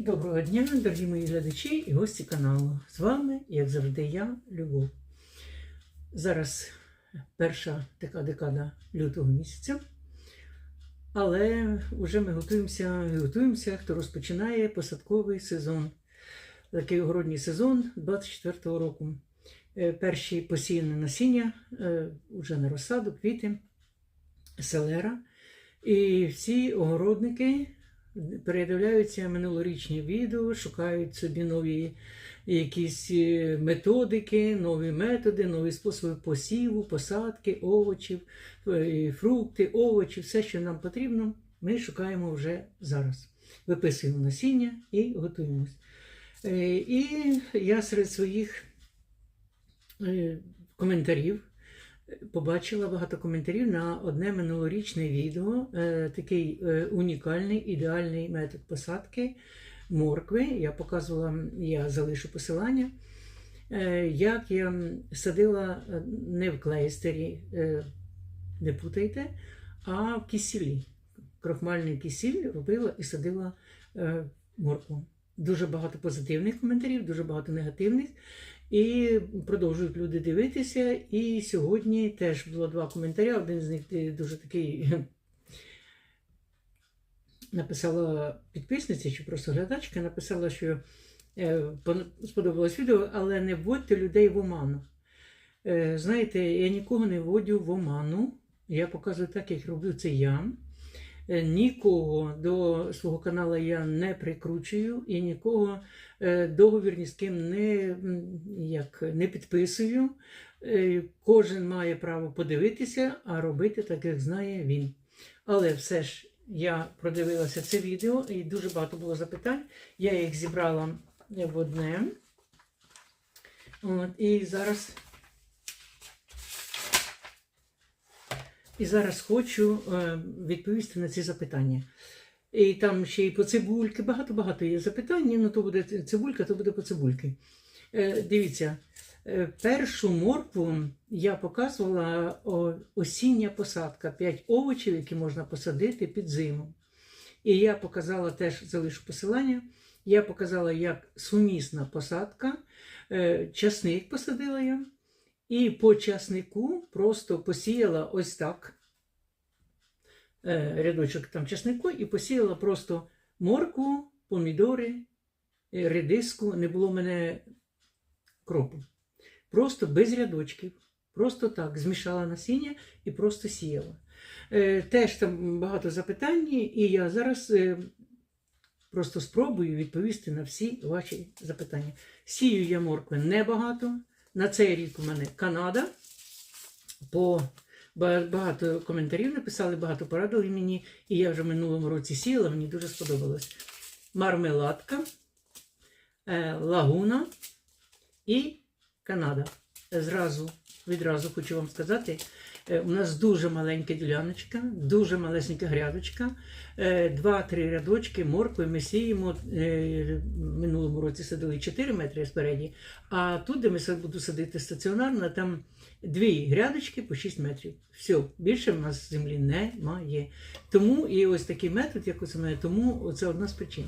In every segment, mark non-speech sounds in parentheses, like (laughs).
Доброго дня, дорогі мої глядачі і гості каналу. З вами, як завжди, я, Любов. Зараз перша така декада лютого місяця. Але вже ми готуємося, готуємося, хто розпочинає посадковий сезон. Такий огородній сезон 24-го року. Е, Перші посіяні насіння, е, вже на розсаду, квіти, селера. І всі огородники передивляються минулорічні відео, шукають собі нові якісь е, методики, нові методи, нові способи посіву, посадки, овочів, е, фрукти, овочі, все, що нам потрібно, ми шукаємо вже зараз. Виписуємо насіння і готуємось. Е, І я серед своїх коментарів побачила багато коментарів на одне минулорічне відео. е, Такий е, унікальний ідеальний метод посадки моркви. Я показувала, я залишу посилання. е, Як я садила не в клейстері, не путайте, а в кисілі. Крохмальний кисіль робила і садила моркву. Дуже багато позитивних коментарів, дуже багато негативних. І продовжують люди дивитися. І сьогодні теж було два коментарі. Один з них е, дуже такий (laughs) написала підписниця чи просто глядачка, написала, що е, сподобалось відео, але не вводьте людей в оману. Е, Знаєте, я нікого не вводю в оману. Я показую так, як роблю це я. Е, Нікого до свого каналу я не прикручую і нікого е, договір ні з ким не, як, не підписую. Е, Кожен має право подивитися, а робити так, як знає він. Але все ж я продивилася це відео і дуже багато було запитань. Я їх зібрала в одне. От, і зараз. І зараз хочу е, відповісти на ці запитання. І там ще й по цибульки, багато-багато є запитань. Ну, то буде цибулька, то буде по цибульки. Е, дивіться, е, першу моркву я показувала осіння посадка, 5 овочів, які можна посадити під зиму. І я показала теж залишу посилання. Я показала, як сумісна посадка. Часник посадила я. І по часнику просто посіяла ось так е, рядочок там часнику, і посіяла просто моркву, помідори, е, редиску. Не було в мене кропу. Просто без рядочків. Просто так змішала насіння і просто сіяла. Е, Теж там багато запитань, і я зараз просто спробую відповісти на всі ваші запитання. Сію я моркви небагато. На цей рік у мене Канада. По багато коментарів написали, багато порадили мені, і я вже минулому році сіяла, мені дуже сподобалось. Мармеладка, е, лагуна і Канада. Зразу, відразу хочу вам сказати, у нас дуже маленька діляночка, дуже малесенька грядочка, е, два-три рядочки моркви ми сіємо. е, минулому році садили 4 метри спереді, а тут, де ми буду садити стаціонарно, там дві грядочки по 6 метрів. Все, більше в нас землі немає. Тому і ось такий метод, як у мене, тому це одна з причин.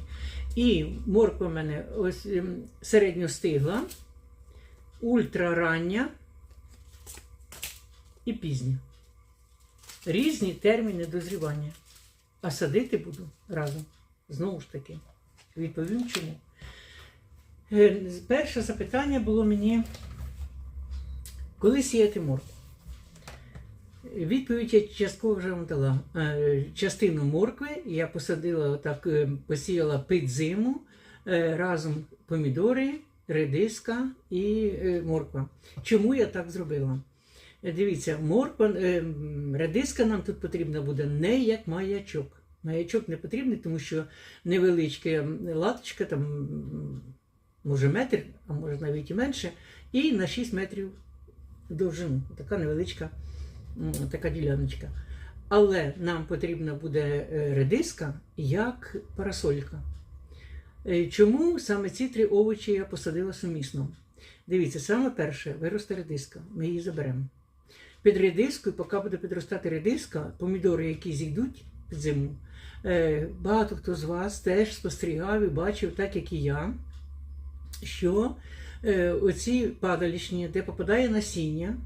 І морква в мене ось ем, середньостигла, ультрарання і пізня. Різні терміни дозрівання. А садити буду разом. Знову ж таки, відповім чому. Е, Перше запитання було мені, коли сіяти моркву? Відповідь я частково вже вам дала. Е, Частину моркви я посадила, так, е, посіяла під зиму разом помідори, редиска і морква. Чому я так зробила? Е, Дивіться, морква, е, редиска нам тут потрібна буде не як маячок. Маячок не потрібний, тому що невеличка латочка, там, може метр, а може навіть і менше, і на 6 метрів довжину. Така невеличка така діляночка. Але нам потрібна буде е, редиска як парасолька. Чому саме ці три овочі я посадила сумісно? Дивіться, саме перше виросте редиска, ми її заберемо. Під редискою, поки буде підростати редиска, помідори, які зійдуть, під зиму. Е, Багато хто з вас теж спостерігав і бачив, так як і я, що е, оці падалішні, де попадає насіння,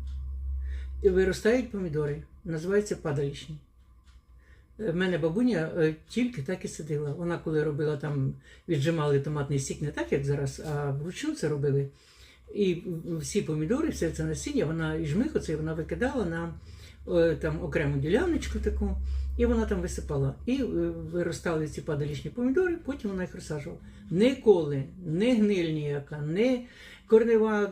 виростають помідори. Називаються падалішні. Е, В мене бабуня тільки так і сидила. Вона коли робила там, віджимали томатний сік не так, як зараз, а вручну це робили. І всі помідори, все це насіння, вона і жмих оцей вона викидала на е, там окрему діляночку таку, і вона там висипала. І е, виростали ці падалічні помідори, потім вона їх розсаджувала. Ніколи не гниль ніяка, не корнева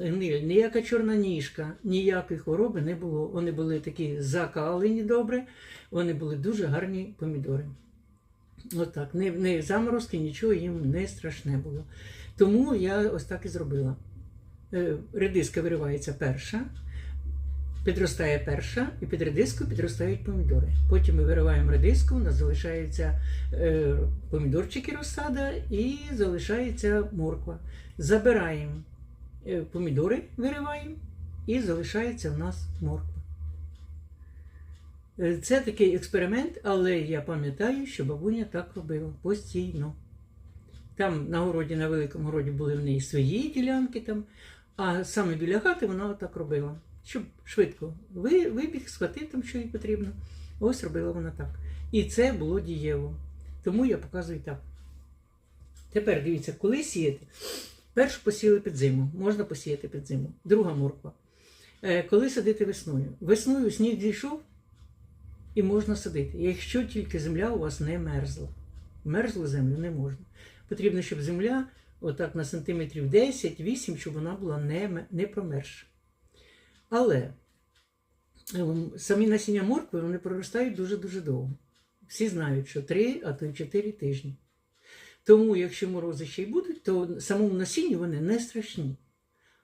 гниль, ніяка чорна ніжка, ніякої хвороби не було. Вони були такі закалені добре, вони були дуже гарні помідори. Отак, не, не заморозки, нічого їм не страшне було. Тому я ось так і зробила. Е, Редиска виривається перша, підростає перша, і під редиску підростають помідори. Потім ми вириваємо редиску, у нас залишаються е, помідорчики розсада і залишається морква. Забираємо е, помідори, вириваємо, і залишається в нас морква. Це такий експеримент, але я пам'ятаю, що бабуня так робила постійно. Там на городі, на великому городі були в неї свої ділянки, там, а саме біля хати вона так робила. Щоб швидко ви, вибіг, схватив там, що їй потрібно. Ось робила вона так. І це було дієво. Тому я показую так. Тепер дивіться, коли сіяти. Першу посіяли під зиму, можна посіяти під зиму. Друга морква. Е, Коли садити весною? Весною сніг зійшов і можна садити, якщо тільки земля у вас не мерзла. Мерзлу землю не можна. Потрібно, щоб земля отак на сантиметрів 10-8, щоб вона була не, не промерзша. Але ем, самі насіння моркви вони проростають дуже-дуже довго. Всі знають, що 3, а то й 4 тижні. Тому, якщо морози ще й будуть, то самому насінню вони не страшні.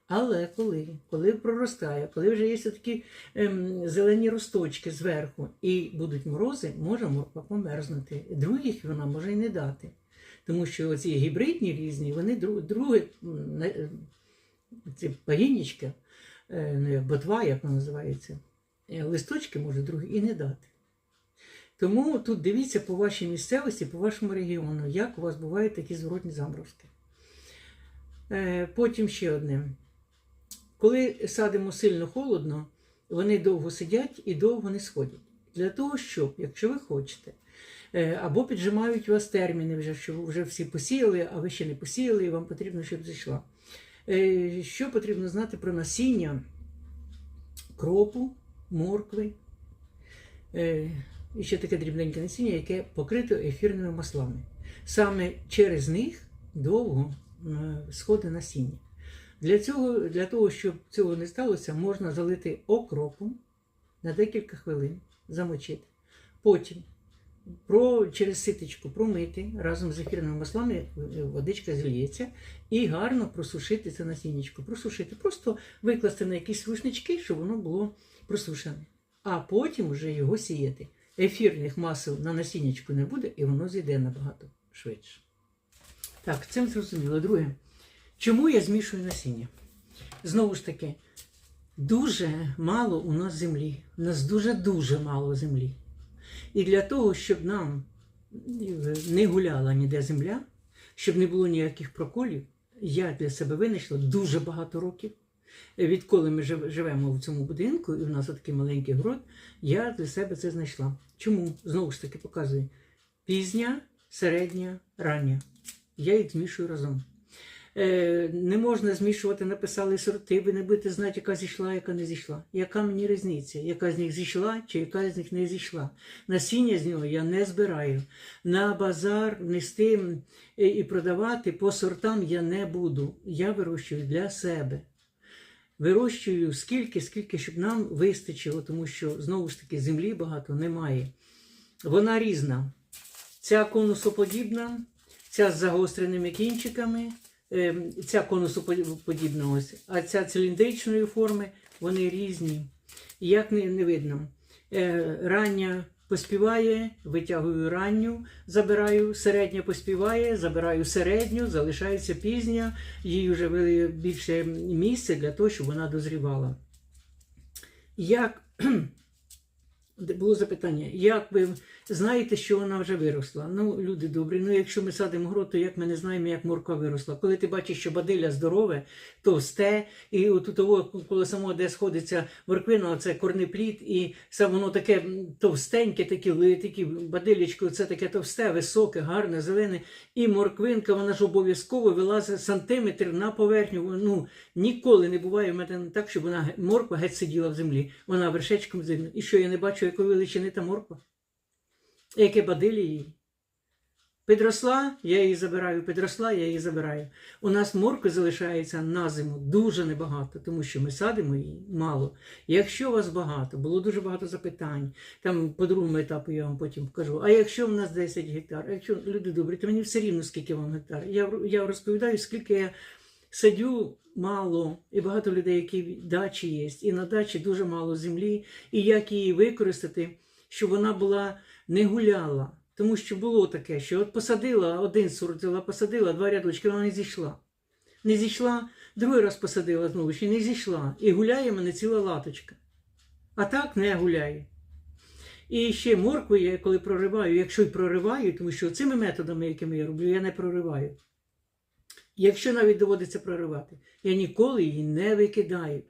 Але коли, коли проростає, коли вже є такі ем, зелені росточки зверху і будуть морози, може морква померзнути. Других вона може й не дати. Тому що ці гібридні різні, вони друге, не- е, паїнічка, е, ну, як ботва, як вона називається, е, листочки може другі і не дати. Тому тут дивіться по вашій місцевості, по вашому регіону, як у вас бувають такі зворотні заморозки. Потім ще одне. Коли садимо сильно холодно, вони довго сидять і довго не сходять. Для того, щоб, якщо ви хочете, або піджимають у вас терміни, вже, що вже всі посіяли, а ви ще не посіяли, і вам потрібно, щоб зійшла. Е, Що потрібно знати про насіння кропу, моркви, е, і ще таке дрібненьке насіння, яке покрито ефірними маслами. Саме через них довго е, сходить насіння. Для, цього, для того, щоб цього не сталося, можна залити окропом на декілька хвилин, замочити. Потім про, через ситечку промити разом з ефірними маслами водичка зільється і гарно просушити це насіннячко. Просушити. Просто викласти на якісь рушнички, щоб воно було просушене. А потім вже його сіяти. Ефірних масел на насіннячку не буде, і воно зійде набагато швидше. Так, цим зрозуміло. Друге. Чому я змішую насіння? Знову ж таки, дуже мало у нас землі. У нас дуже-дуже мало землі. І для того, щоб нам не гуляла ніде земля, щоб не було ніяких проколів, я для себе винайшла дуже багато років. Відколи ми живемо в цьому будинку, і в нас такий маленький город, я для себе це знайшла. Чому? Знову ж таки показую. Пізня, середня, рання. Я їх змішую разом. Е, не можна змішувати, написали сорти, ви не будете знати, яка зійшла, яка не зійшла. Яка мені різниця? Яка з них зійшла, чи яка з них не зійшла. Насіння з нього я не збираю. На базар нести і продавати по сортам я не буду. Я вирощую для себе. Вирощую скільки, скільки, щоб нам вистачило, тому що знову ж таки землі багато немає. Вона різна. Ця конусоподібна, ця з загостреними кінчиками, ця конусоподібна ось, а ця циліндричної форми, вони різні. Як не, не видно. Е, рання поспіває, витягую ранню, забираю, середня поспіває, забираю середню, залишається пізня, їй вже вели більше місця для того, щоб вона дозрівала. Як було запитання, як ви знаєте, що вона вже виросла? Ну, люди добрі, ну якщо ми садимо грот, то як ми не знаємо, як морква виросла? Коли ти бачиш, що бадилля здорове, товсте, і от у того, коли самого де сходиться морквина, це корнеплід, і саме воно таке товстеньке, такі, такі бадилячко, це таке товсте, високе, гарне, зелене. І морквинка, вона ж обов'язково вилазить сантиметр на поверхню. Ну, ніколи не буває в мене так, щоб вона морква геть сиділа в землі. Вона вершечком землі. І що я не бачу, якої величини та морква? Яке бадилі її? Підросла, я її забираю, підросла, я її забираю. У нас моркви залишається на зиму дуже небагато, тому що ми садимо її мало. Якщо у вас багато, було дуже багато запитань, там по другому етапу я вам потім покажу. А якщо в нас 10 гектар, якщо люди добрі, то мені все рівно, скільки вам гектар. Я, я розповідаю, скільки я садю мало, і багато людей, які дачі є, і на дачі дуже мало землі, і як її використати, щоб вона була не гуляла. Тому що було таке, що от посадила один сорт, посадила два рядочки, вона не зійшла. Не зійшла, другий раз посадила знову, ще не зійшла. І гуляє мене ціла латочка. А так не гуляє. І ще моркву я коли прориваю, якщо й прориваю, тому що цими методами, якими я роблю, я не прориваю. Якщо навіть доводиться проривати, я ніколи її не викидаю.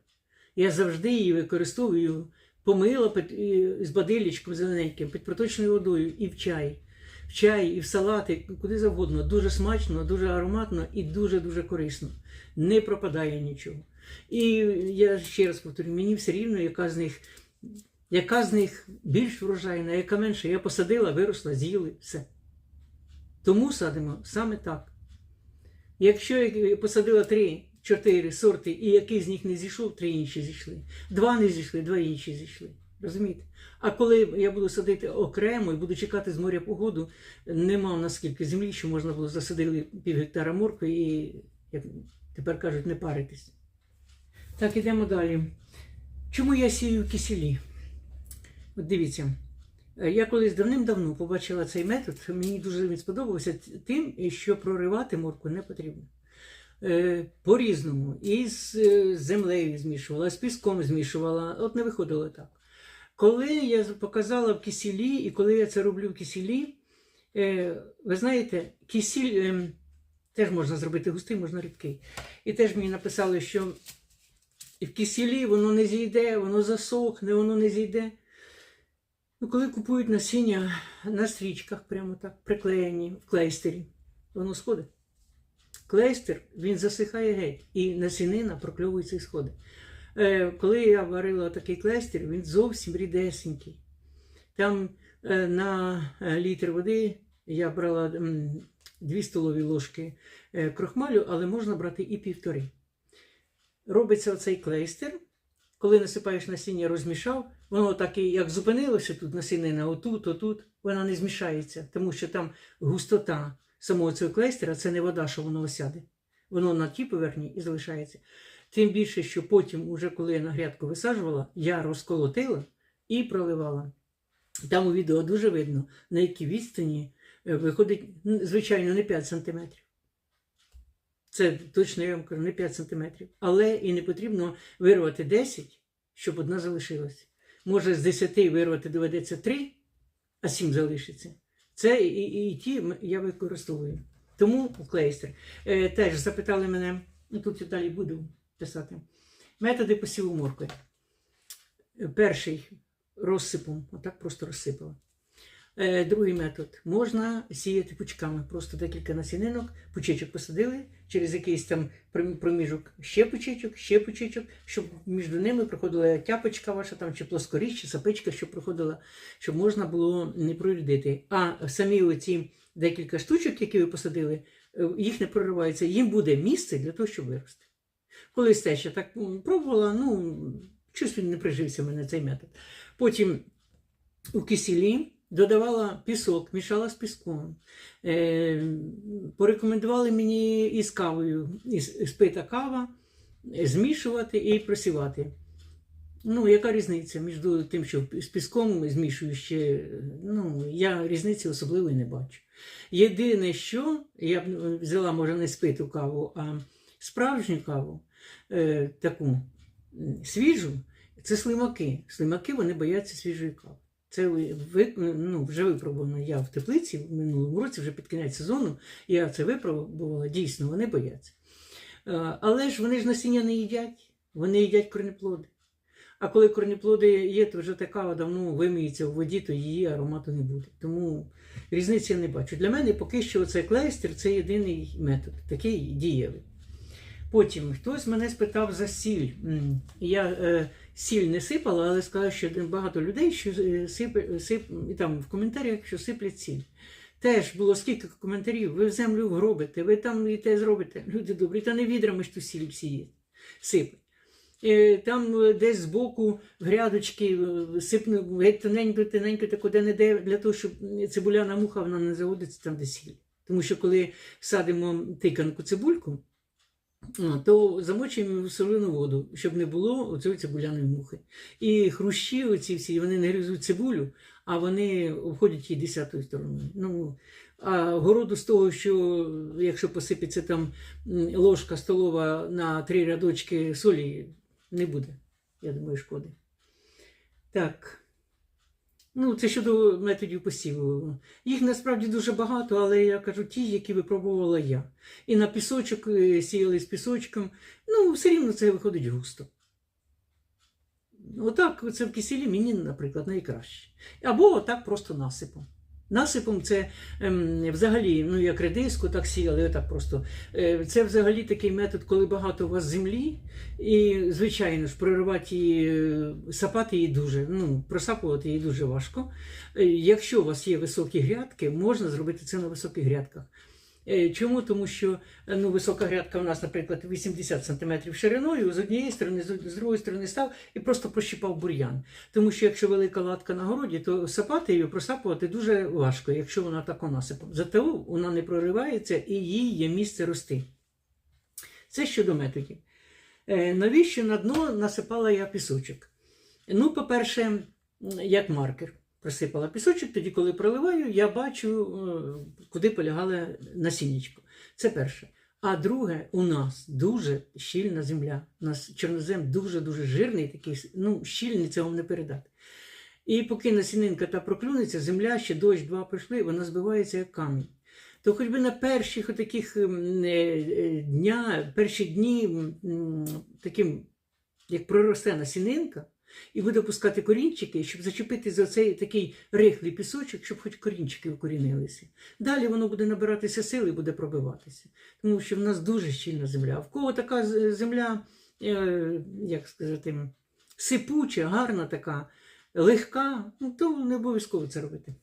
Я завжди її використовую, помила під, і, з бадилічком зелененьким, під проточною водою і в чай. В чай, і в салати, куди завгодно. Дуже смачно, дуже ароматно і дуже-дуже корисно. Не пропадає нічого. І я ще раз повторю, мені все рівно, яка з них, яка з них більш врожайна, яка менша. Я посадила, виросла, з'їли, все. Тому садимо саме так. Якщо я посадила три, чотири сорти, і який з них не зійшов, три інші зійшли. Два не зійшли, два інші зійшли. Розумієте? А коли я буду садити окремо і буду чекати з моря погоду, нема в нас землі, що можна було засадити пів гектара моркви і, як тепер кажуть, не паритись. Так, ідемо далі. Чому я сію кисілі? От дивіться. Я колись давним-давно побачила цей метод. Мені дуже він сподобався тим, що проривати морку не потрібно. Е, По-різному. І з е, землею змішувала, з піском змішувала. От не виходило так. Коли я показала в кисілі, і коли я це роблю в кисілі, е, ви знаєте, кисіль е, теж можна зробити густий, можна рідкий. І теж мені написали, що в кисілі воно не зійде, воно засохне, воно не зійде. Ну, коли купують насіння на стрічках, прямо так, приклеєні в клейстері, воно сходить. Клейстер він засихає геть, і насінина прокльовується і сходить. Е, коли я варила такий клейстер, він зовсім рідесенький. Там е, на е, літр води я брала м, 2 столові ложки е, крохмалю, але можна брати і півтори. Робиться оцей клейстер. Коли насипаєш насіння, розмішав, воно так і як зупинилося тут насінина, отут, отут, вона не змішається, тому що там густота самого цього клейстера, це не вода, що воно осяде. Воно на тій поверхні і залишається. Тим більше, що потім, уже коли я на грядку висаджувала, я розколотила і проливала. Там у відео дуже видно, на якій відстані е, виходить, ну, звичайно, не 5 см. Це точно я вам кажу, не 5 см. Але і не потрібно вирвати 10, щоб одна залишилася. Може, з 10 вирвати доведеться 3, а 7 залишиться. Це і, і, ті я використовую. Тому клейстер. Е, теж запитали мене, ну тут я далі буду писати. Методи посіву моркви. Е, Перший розсипом, отак просто розсипала. Е, Другий метод можна сіяти пучками. Просто декілька насінинок, пучечок посадили, через якийсь там проміжок ще пучечок, ще пучечок, щоб між ними проходила тяпочка ваша там, чи плоскоріч, чи сапичка, щоб проходила, щоб можна було не прорядити. А самі оці декілька штучок, які ви посадили, е, їх не проривається. Їм буде місце для того, щоб вирости. Колись теж я так пробувала, ну, щось він не прижився в мене цей метод. Потім у кисілі додавала пісок, мішала з піском. Е, порекомендували мені із кавою, із, пита кава, е, змішувати і просівати. Ну, яка різниця між тим, що з піском змішую ще, ну, я різниці особливої не бачу. Єдине, що я б взяла, може, не спиту каву, а справжню каву, е, таку свіжу, це слимаки. Слимаки вони бояться свіжої кави. Це ви, ну, вже випробовано я в теплиці в минулому році, вже під кінець сезону. Я це випробувала. Дійсно, вони бояться. Е, Але ж вони ж насіння не їдять, вони їдять корнеплоди. А коли корнеплоди є, то вже така давно вимиється в воді, то її аромату не буде. Тому різниці я не бачу. Для мене поки що цей клейстер це єдиний метод, такий дієвий. Потім хтось мене спитав за сіль. Я е, сіль не сипала, але сказав, що багато людей що е, сип, сип, і там в коментарях, що сиплять сіль. Теж було скільки коментарів, ви в землю гробите, ви там і те зробите. Люди добрі, та не відрами ж ту сіль всі сиплять. Е, Там е, десь збоку грядочки е, сипну геть тоненько, тоненько, тако де не де, для того, щоб цибуляна муха вона не заводиться там, де сіль. Тому що коли садимо тиканку цибульку, то замочуємо в солену воду, щоб не було цієї цибуляної мухи. І хрущі, оці всі, вони не гризуть цибулю, а вони обходять її десятою стороною. Ну, а городу з того, що якщо посипеться там ложка столова на три рядочки солі, не буде. Я думаю, шкоди. Так. Ну, це щодо методів посіву. Їх насправді дуже багато, але я кажу ті, які випробувала я. І на пісочок е, сіяли з пісочком. Ну, все рівно це виходить густо. Отак, це в киселі мені, наприклад, найкраще. Або отак просто насипом. Насипом це ем, взагалі, ну як редиску, так сіяли, так просто. Е, це взагалі такий метод, коли багато у вас землі, і, звичайно ж, проривати її, е, сапати її дуже, ну, просапувати її дуже важко. Е, Якщо у вас є високі грядки, можна зробити це на високих грядках. Е, Чому? Тому що е, ну, висока грядка у нас, наприклад, 80 см шириною, з однієї сторони, з другої сторони став і просто прощипав бур'ян. Тому що якщо велика латка на городі, то сапати її, просапувати дуже важко, якщо вона так насипом. Зате вона не проривається і їй є місце рости. Це щодо методів. Е, Навіщо на дно насипала я пісочок? Ну, по-перше, як маркер. Просипала пісочок, тоді, коли проливаю, я бачу, е, куди полягало насіннячко. Це перше. А друге, у нас дуже щільна земля. У нас чорнозем дуже-дуже жирний, такий, ну, щільний вам не передати. І поки насінинка та проклюнеться, земля ще дощ два пройшли, вона збивається як камінь. То хоч би на перших таких дня, перші дні таким, як проросте насінинка, і буде пускати корінчики, щоб зачепити за цей такий рихлий пісочок, щоб хоч корінчики вкорінилися. Далі воно буде набиратися сили і буде пробиватися. Тому що в нас дуже щільна земля. В кого така земля, е, як сказати, сипуча, гарна така, легка, ну, то не обов'язково це робити.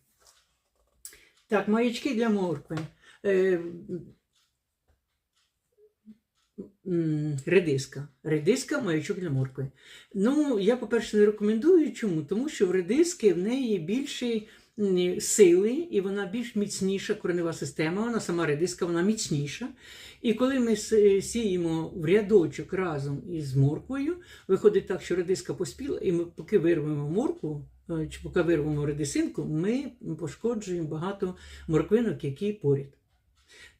Так, маячки для моркви. Е, Редиска. Редиска маячок для моркви. Ну, я, по-перше, не рекомендую. Чому? Тому що в редиски в неї більше сили, і вона більш міцніша коренева система, вона сама редиска, вона міцніша. І коли ми сіємо в рядочок разом із морквою, виходить так, що редиска поспіла, і ми поки вирвемо моркву, е, чи поки вирвемо редисинку, ми пошкоджуємо багато морквинок, які поряд.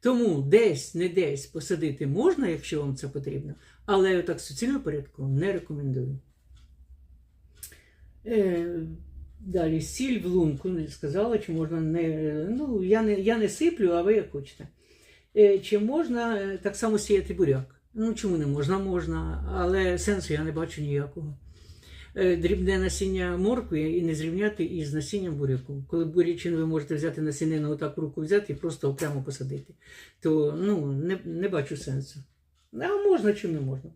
Тому десь, не десь посадити можна, якщо вам це потрібно, але так в суцільному порядку не рекомендую. Е, далі сіль в лунку не сказала, чи можна не. Ну, я не, я не сиплю, а ви як хочете. Е, чи можна е, так само сіяти буряк? Ну, чому не можна? Можна, але сенсу я не бачу ніякого. Е, Дрібне насіння моркви і не зрівняти із насінням буряку. Коли бурячин ви можете взяти насінину, отак руку взяти і просто окремо посадити, то ну, не, не бачу сенсу. А можна чи не можна.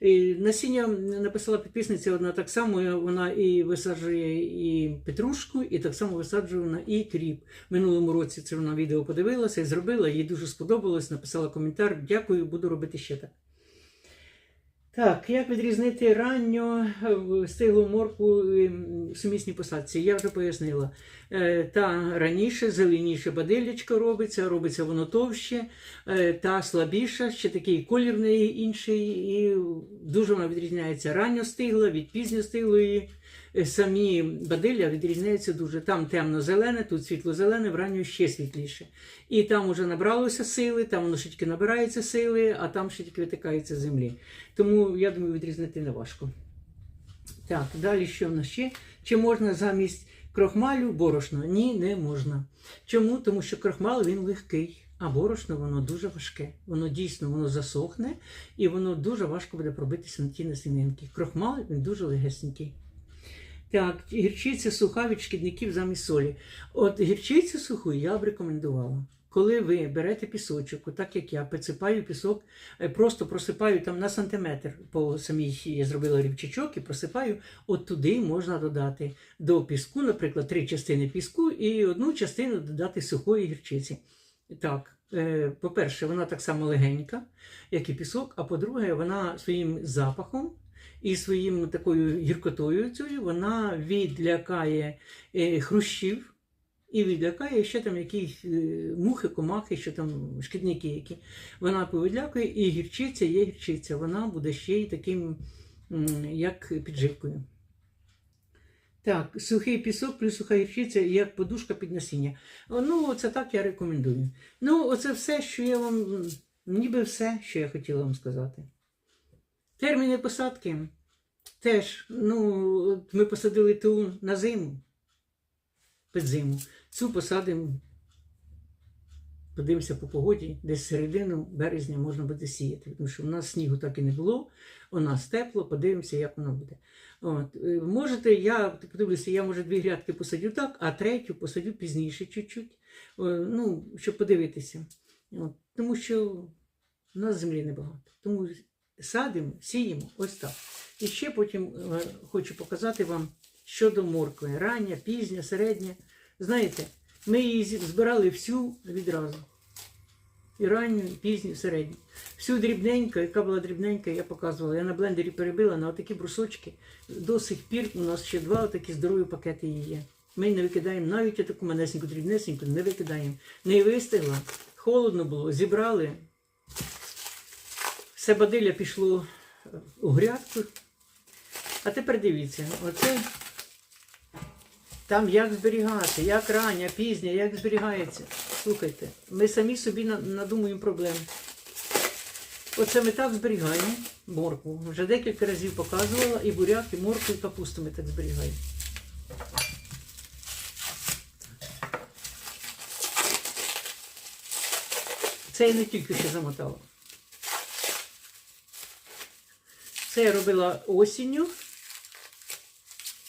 І насіння написала підписниця одна так само, вона і висаджує і петрушку, і так само висаджує вона і кріп. Минулому році це вона відео подивилася і зробила, їй дуже сподобалось, написала коментар. Дякую, буду робити ще так. Так, як відрізнити ранньо е, стиглу моркву е, в сумісній посадці? Я вже пояснила. Е, Та раніше зеленіше бадилечко робиться, робиться воно товще, е, та слабіша, ще такий колір неї інший, і дуже вона відрізняється ранньо стигла від пізньостиглої. Е, Самі бадилля відрізняються дуже. Там темно-зелене, тут світло-зелене, в ранню ще світліше. І там вже набралося сили, там воно ще тільки набирається сили, а там ще тільки витикається землі. Тому я думаю, відрізнити не важко. Так, далі що в нас ще? Чи можна замість крохмалю борошно. Ні, не можна. Чому? Тому що крохмал він легкий, а борошно воно дуже важке. Воно дійсно воно засохне і воно дуже важко буде пробитися на ті насінинки. Крохмал він дуже легесенький. Так, гірчиця суха від шкідників замість солі. От гірчицю суху я б рекомендувала. Коли ви берете пісочок, так як я присипаю пісок, е, просто просипаю там на сантиметр по самій я зробила рівчачок і просипаю, от туди можна додати до піску, наприклад, три частини піску і одну частину додати сухої гірчиці. Так, е, по-перше, вона так само легенька, як і пісок, а по-друге, вона своїм запахом і своїм такою гіркотою цією вона відлякає е, хрущів і відлякає ще там якісь е, мухи, комахи, що там шкідники які. Вона повідлякує, і гірчиця є гірчиця, вона буде ще й таким, як підживкою. Так, сухий пісок плюс суха гірчиця як подушка під насіння. Ну, це так я рекомендую. Ну, оце все, що я вам, ніби все, що я хотіла вам сказати. Терміни посадки теж, ну, ми посадили ту на зиму, під зиму. Цю посадимо, подивимося по погоді, десь середину березня можна буде сіяти, тому що в нас снігу так і не було, у нас тепло, подивимося, як воно буде. От. е, Можете, я подивлюся, я може дві грядки посадю так, а третю посадю пізніше чуть-чуть, е, ну, щоб подивитися. От. Тому що у нас землі небагато. Тому садимо, сіємо ось так. І ще потім е, хочу показати вам щодо моркви. Рання, пізня, середня. Знаєте, ми її збирали всю відразу. І ранню, і пізню, і середню. Всю дрібненьку, яка була дрібненька, я показувала. Я на блендері перебила на отакі брусочки. До сих пір у нас ще два такі здорові пакети її є. Ми не викидаємо навіть таку манесеньку, дрібнесеньку, не викидаємо. Не вистигла, холодно було, зібрали. Все бадилля пішло е, у грядку. А тепер дивіться, оце там як зберігати, як рання, пізня, як зберігається. Слухайте, ми самі собі надумуємо проблем. Оце ми так зберігаємо моркву. Вже декілька разів показувала і буряк, і моркву, і капусту ми так зберігаємо. Це я не тільки що замотала. Це я робила осінню,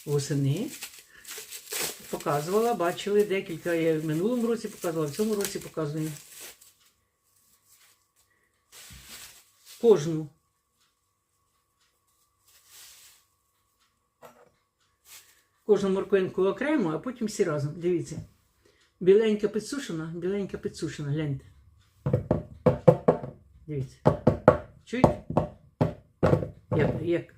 восени. Показувала, бачили декілька. Я в минулому році показувала, в цьому році показую. Кожну. Кожну морквинку окремо, а потім всі разом. Дивіться. Біленька підсушена, біленька підсушена, гляньте. Дивіться. Чуєте? Як?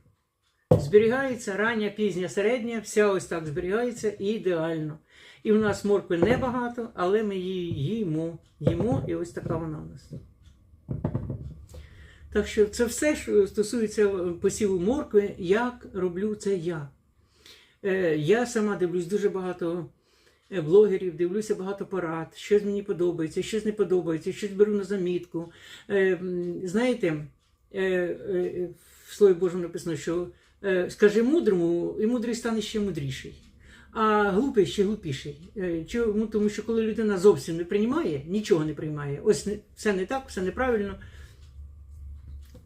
Зберігається рання, пізня, середня, вся ось так зберігається ідеально. І в нас моркви небагато, але ми її їмо. Їмо, і ось така вона у нас. Так що це все, що стосується посіву моркви, як роблю це я. Е, Я сама дивлюсь дуже багато е, блогерів, дивлюся багато порад, щось мені подобається, щось не подобається, щось беру на замітку. Е, Знаєте, Слові Божому написано, що е, скажи мудрому, і мудрий стане ще мудріший. А глупий ще глупіший. Е, Чому? Тому що коли людина зовсім не приймає, нічого не приймає, ось все не так, все неправильно,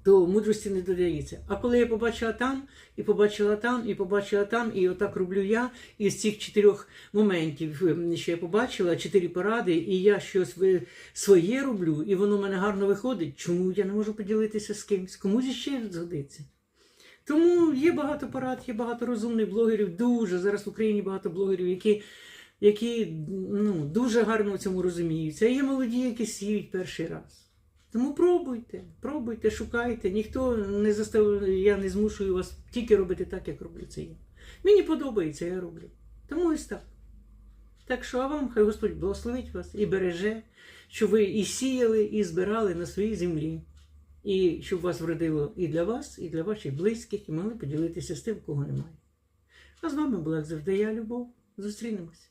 то мудрості не додається. А коли я побачила там, і побачила там, і побачила там, і отак роблю я, із цих чотирьох моментів, ем, що я побачила, чотири поради, і я щось своє роблю, і воно в мене гарно виходить. Чому я не можу поділитися з кимось? Комусь ще згодиться. Тому є багато порад, є багато розумних блогерів, дуже зараз в Україні багато блогерів, які, які ну, дуже гарно в цьому розуміються. А є молоді, які сіють перший раз. Тому пробуйте, пробуйте, шукайте. Ніхто не заставляє, я не змушую вас тільки робити так, як роблю це я. Мені подобається, я роблю. Тому ось так. Так що а вам хай Господь благословить вас і береже, щоб ви і сіяли, і збирали на своїй землі. І щоб вас вродило і для вас, і для ваших близьких, і могли поділитися з тим, кого немає. А з вами була як завжди я, Любов. Зустрінемось.